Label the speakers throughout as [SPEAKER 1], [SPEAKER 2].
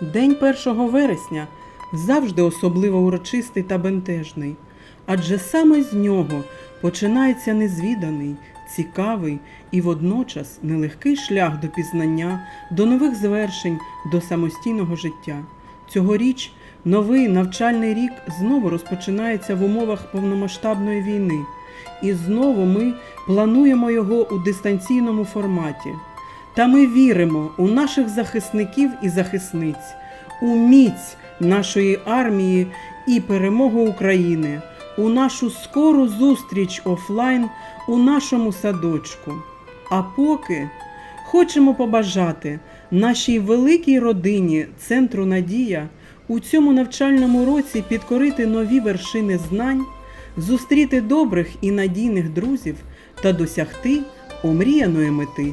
[SPEAKER 1] День 1 вересня завжди особливо урочистий та бентежний, адже саме з нього починається незвіданий, цікавий і водночас нелегкий шлях до пізнання, до нових звершень, до самостійного життя. Цьогоріч новий навчальний рік знову розпочинається в умовах повномасштабної війни, і знову ми плануємо його у дистанційному форматі. Та ми віримо у наших захисників і захисниць, у міць нашої армії і перемогу України, у нашу скору зустріч офлайн у нашому садочку. А поки хочемо побажати нашій великій родині Центру Надія у цьому навчальному році підкорити нові вершини знань, зустріти добрих і надійних друзів та досягти омріяної мети.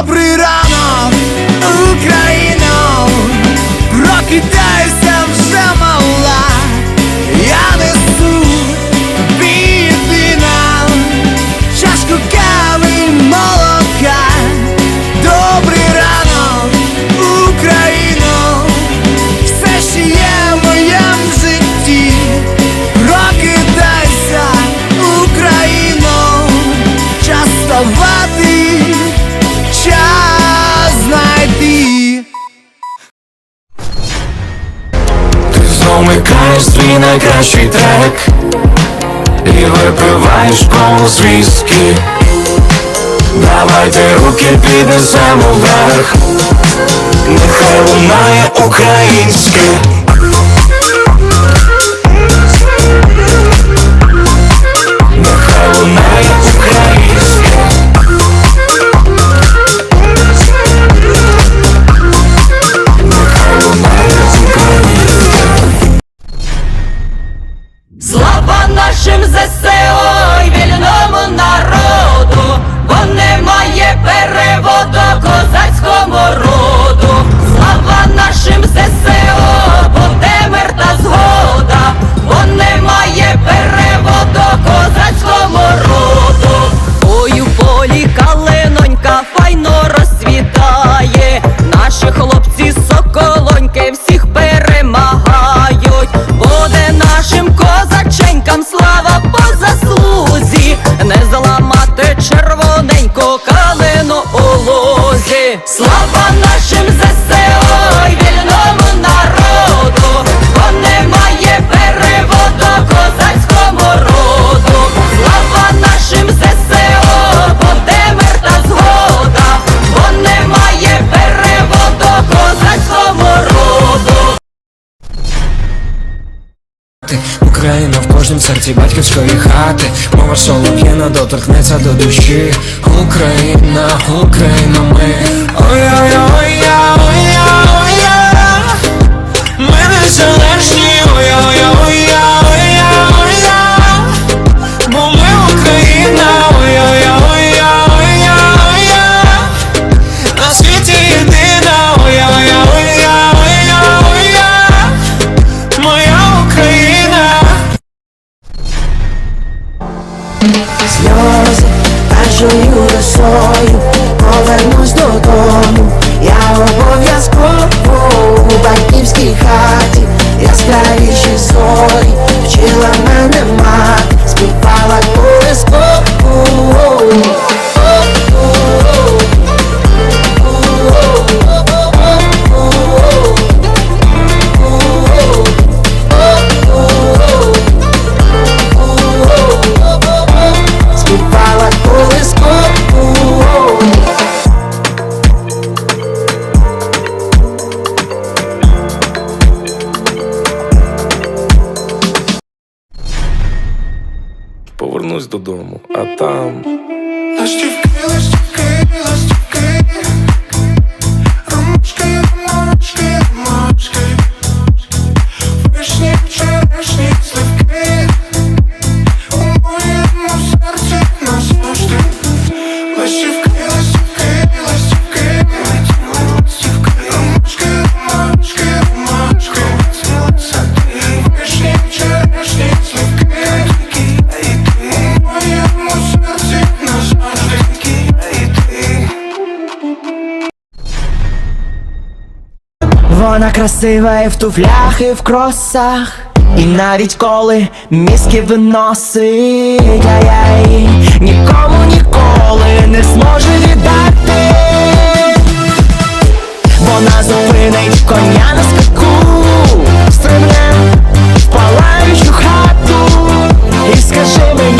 [SPEAKER 2] Добрий ранок, Україно, прокидайся
[SPEAKER 3] микаєш свій найкращий трек. І випиваєш колос віскі Давайте руки піднесемо вверх. Нехай лунає українське кожнім батьківської хати. Мова солов'єна, доторкнеться до душі. Україна, Україна ми. Ой-ой-ой-я, ой-я-ой-я Ми незалежні, ой-ой-ой-я, ой-я-ой-я
[SPEAKER 4] додому, а там.
[SPEAKER 5] Вона красива в туфлях, і в кросах. І навіть коли мізки виносить Ай-яй, Нікому ніколи не зможе віддати. Вона зупинить коня на скаку Стрибне в палаючу хату І скажи мені,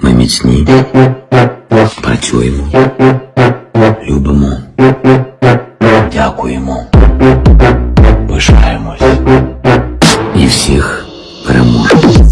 [SPEAKER 6] Ми міцні, працюємо, любимо, дякуємо, пишаємось. І всіх переможемо.